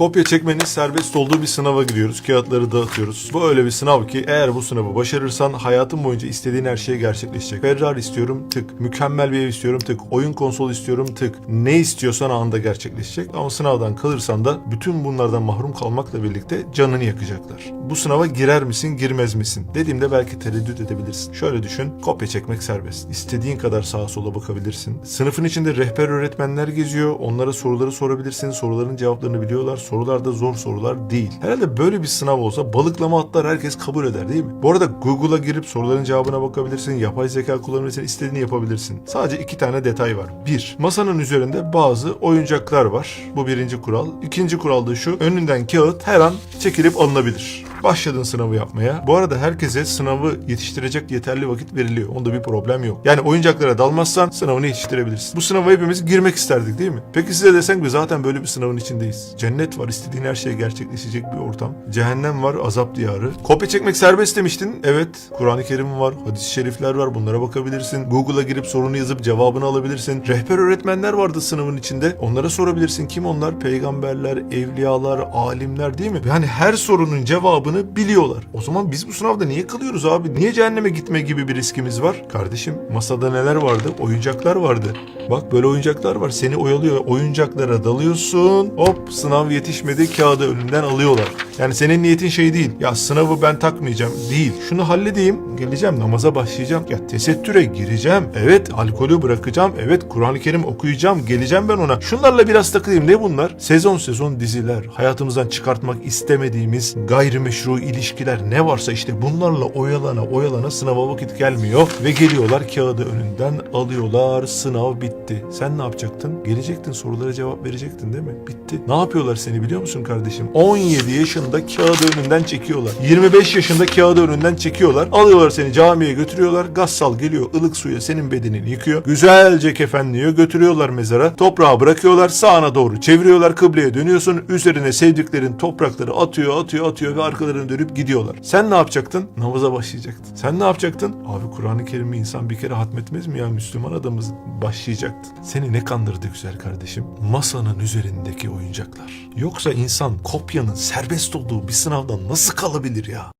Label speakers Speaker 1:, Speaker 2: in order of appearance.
Speaker 1: Kopya çekmenin serbest olduğu bir sınava giriyoruz. Kağıtları dağıtıyoruz. Bu öyle bir sınav ki eğer bu sınavı başarırsan hayatın boyunca istediğin her şey gerçekleşecek. Ferrari istiyorum tık. Mükemmel bir ev istiyorum tık. Oyun konsolu istiyorum tık. Ne istiyorsan anında gerçekleşecek. Ama sınavdan kalırsan da bütün bunlardan mahrum kalmakla birlikte canını yakacaklar. Bu sınava girer misin girmez misin? Dediğimde belki tereddüt edebilirsin. Şöyle düşün. Kopya çekmek serbest. İstediğin kadar sağa sola bakabilirsin. Sınıfın içinde rehber öğretmenler geziyor. Onlara soruları sorabilirsin. Soruların cevaplarını biliyorlar. Sorular da zor sorular değil. Herhalde böyle bir sınav olsa balıklama atlar herkes kabul eder değil mi? Bu arada Google'a girip soruların cevabına bakabilirsin. Yapay zeka kullanabilirsin. istediğini yapabilirsin. Sadece iki tane detay var. Bir, masanın üzerinde bazı oyuncaklar var. Bu birinci kural. İkinci kural da şu. Önünden kağıt her an çekilip alınabilir. Başladın sınavı yapmaya. Bu arada herkese sınavı yetiştirecek yeterli vakit veriliyor. Onda bir problem yok. Yani oyuncaklara dalmazsan sınavını yetiştirebilirsin. Bu sınava hepimiz girmek isterdik değil mi? Peki size desek mi zaten böyle bir sınavın içindeyiz. Cennet var, istediğin her şey gerçekleşecek bir ortam. Cehennem var, azap diyarı. Kopya çekmek serbest demiştin. Evet, Kur'an-ı Kerim var, hadis-i şerifler var. Bunlara bakabilirsin. Google'a girip sorunu yazıp cevabını alabilirsin. Rehber öğretmenler vardı sınavın içinde. Onlara sorabilirsin. Kim onlar? Peygamberler, evliyalar, alimler değil mi? Yani her sorunun cevabını biliyorlar. O zaman biz bu sınavda niye kalıyoruz abi? Niye cehenneme gitme gibi bir riskimiz var? Kardeşim masada neler vardı? Oyuncaklar vardı. Bak böyle oyuncaklar var. Seni oyalıyor. Oyuncaklara dalıyorsun. Hop sınav yetişmedi. Kağıdı önünden alıyorlar. Yani senin niyetin şey değil. Ya sınavı ben takmayacağım. Değil. Şunu halledeyim. Geleceğim namaza başlayacağım. Ya tesettüre gireceğim. Evet alkolü bırakacağım. Evet Kur'an-ı Kerim okuyacağım. Geleceğim ben ona. Şunlarla biraz takılayım. Ne bunlar? Sezon sezon diziler. Hayatımızdan çıkartmak istemediğimiz gayrimeşru ilişkiler ne varsa işte bunlarla oyalana oyalana sınava vakit gelmiyor. Ve geliyorlar kağıdı önünden alıyorlar. Sınav bitti. Sen ne yapacaktın? Gelecektin sorulara cevap verecektin değil mi? Bitti. Ne yapıyorlar seni biliyor musun kardeşim? 17 yaşında kağıdı önünden çekiyorlar. 25 yaşında kağıdı önünden çekiyorlar. Alıyorlar seni camiye götürüyorlar. Gassal geliyor ılık suya senin bedenini yıkıyor. Güzelce kefenliyor. Götürüyorlar mezara. Toprağa bırakıyorlar. Sağına doğru çeviriyorlar. Kıbleye dönüyorsun. Üzerine sevdiklerin toprakları atıyor atıyor atıyor ve arkalarını dönüp gidiyorlar. Sen ne yapacaktın? Namaza başlayacaktın. Sen ne yapacaktın? Abi Kur'an-ı Kerim'i insan bir kere hatmetmez mi ya? Müslüman adamız başlayacaktın. Seni ne kandırdı güzel kardeşim? Masanın üzerindeki oyuncaklar. Yoksa insan kopyanın serbest olduğu bir sınavdan nasıl kalabilir ya?